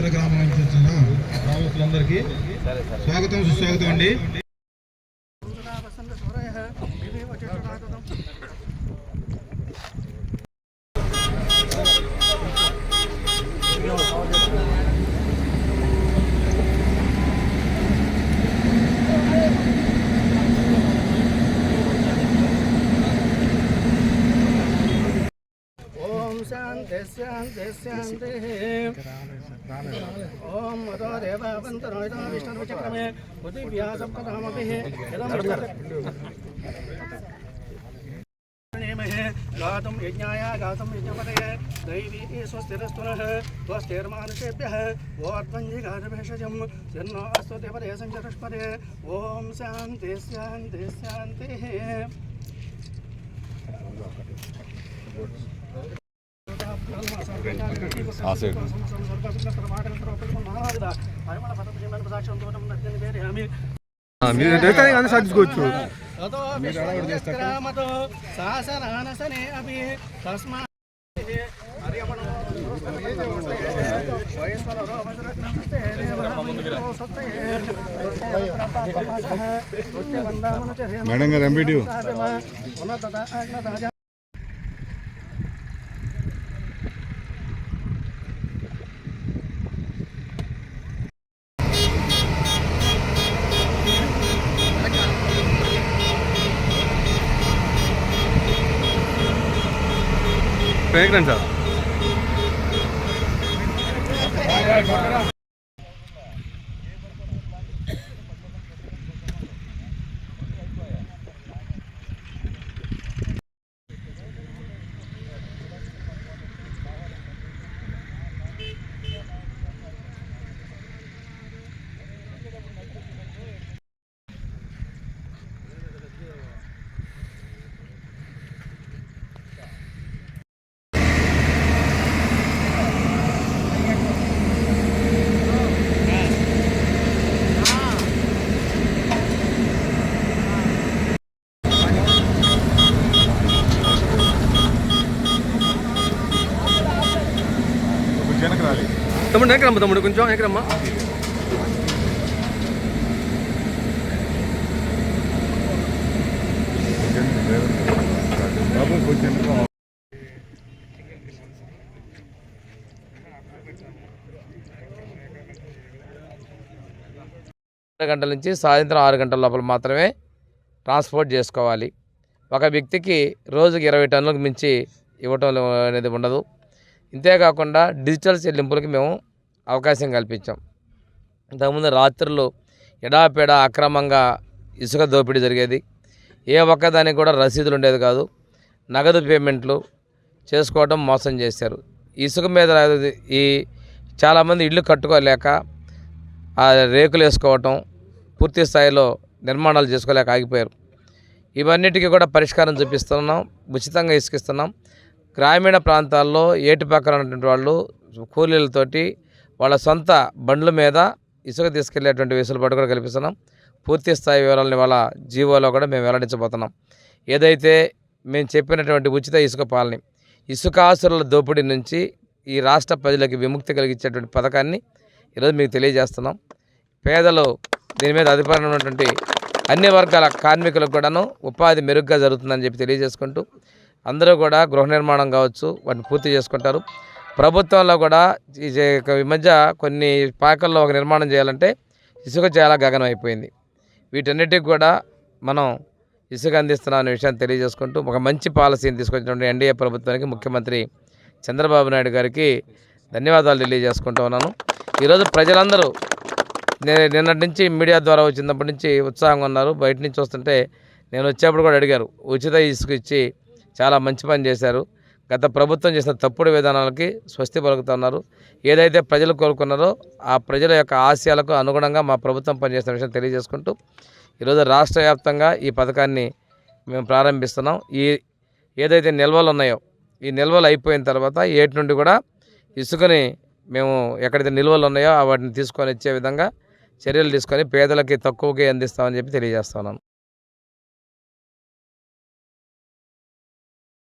ఇతర గ్రామాల నుంచి వచ్చిన గ్రామస్తులందరికీ స్వాగతం సుస్వాగతం అండి ఓం శాంతి శాంతి ओम मतो देवावन्तरोहितो विष्णुचक्रमे बुद्धिभ्यः सप्तधामभिः इदं नेमहे गातुं दैवी स्वस्तिरस्तुनः त्वस्तेर्मानुषेभ्यः वोर्ध्वञ्जिघातभेषजं यन्नो अस्तु देवदे सञ्चतुष्पदे ॐ शान्ति శాంతి శాంతి మీరు ఎక్కడికి సాధించుకోవచ్చు. మేడం గారు ఎంపీటీ ഫ്രാഗ്രൻസാണ് తమ్ముడు ఎక్కడమ్మా తమ్ముడు కొంచెం ఎక్కడమ్మా గంటల నుంచి సాయంత్రం ఆరు గంటల లోపల మాత్రమే ట్రాన్స్పోర్ట్ చేసుకోవాలి. ఒక వ్యక్తికి రోజుకి ఇరవై టన్నులకు మించి ఇవ్వటం అనేది ఉండదు. ఇంతేకాకుండా డిజిటల్ చెల్లింపులకి మేము అవకాశం కల్పించాం. ఇంతకుముందు రాత్రులు ఎడాపెడా అక్రమంగా ఇసుక దోపిడీ జరిగేది. ఏ ఒక్కదానికి కూడా రసీదులు ఉండేది కాదు. నగదు పేమెంట్లు చేసుకోవడం మోసం చేశారు. ఇసుక మీద ఈ చాలామంది ఇల్లు కట్టుకోలేక ఆ రేకులు వేసుకోవటం పూర్తి స్థాయిలో నిర్మాణాలు చేసుకోలేక ఆగిపోయారు. ఇవన్నిటికీ కూడా పరిష్కారం చూపిస్తున్నాం. ఉచితంగా ఇసుకిస్తున్నాం గ్రామీణ ప్రాంతాల్లో ఏటి పక్కన ఉన్నటువంటి వాళ్ళు కూలీలతోటి వాళ్ళ సొంత బండ్ల మీద ఇసుక తీసుకెళ్ళేటువంటి వెసులుబాటు కూడా కల్పిస్తున్నాం. పూర్తి స్థాయి వివరాలను వాళ్ళ జీవోలో కూడా మేము వెల్లడించబోతున్నాం. ఏదైతే మేము చెప్పినటువంటి ఉచిత ఇసుక పాలని ఇసుకాసురుల దోపిడీ నుంచి ఈ రాష్ట్ర ప్రజలకు విముక్తి కలిగించేటువంటి పథకాన్ని ఈరోజు మీకు తెలియజేస్తున్నాం. పేదలు దీని మీద అధికారం ఉన్నటువంటి అన్ని వర్గాల కార్మికులకు కూడాను ఉపాధి మెరుగ్గా జరుగుతుందని చెప్పి తెలియజేసుకుంటూ అందరూ కూడా గృహ నిర్మాణం కావచ్చు వాటిని పూర్తి చేసుకుంటారు. ప్రభుత్వంలో కూడా ఈ మధ్య కొన్ని పాకల్లో ఒక నిర్మాణం చేయాలంటే ఇసుక చాలా గగనం అయిపోయింది. వీటన్నిటికి కూడా మనం ఇసుక అందిస్తున్నాం అనే విషయాన్ని తెలియజేసుకుంటూ ఒక మంచి పాలసీని తీసుకొచ్చినటువంటి ఎన్డీఏ ప్రభుత్వానికి ముఖ్యమంత్రి చంద్రబాబు నాయుడు గారికి ధన్యవాదాలు తెలియజేసుకుంటూ ఉన్నాను. ఈరోజు ప్రజలందరూ నేను నిన్నటి నుంచి మీడియా ద్వారా వచ్చినప్పటి నుంచి ఉత్సాహంగా ఉన్నారు. బయట నుంచి వస్తుంటే నేను వచ్చేప్పుడు కూడా అడిగారు ఉచిత ఇసుక ఇచ్చి చాలా మంచి పని చేశారు. గత ప్రభుత్వం చేసిన తప్పుడు విధానాలకి స్వస్తి పలుకుతున్నారు ఏదైతే ప్రజలు కోరుకున్నారో ఆ ప్రజల యొక్క ఆశయాలకు అనుగుణంగా మా ప్రభుత్వం పనిచేస్తున్న విషయం తెలియజేసుకుంటూ ఈరోజు రాష్ట్ర వ్యాప్తంగా ఈ పథకాన్ని మేము ప్రారంభిస్తున్నాం. ఈ ఏదైతే నిల్వలు ఉన్నాయో ఈ నిల్వలు అయిపోయిన తర్వాత ఏటి నుండి కూడా ఇసుకని మేము ఎక్కడైతే నిల్వలు ఉన్నాయో వాటిని తీసుకొని ఇచ్చే విధంగా చర్యలు తీసుకొని పేదలకి తక్కువకే అందిస్తామని చెప్పి తెలియజేస్తున్నాను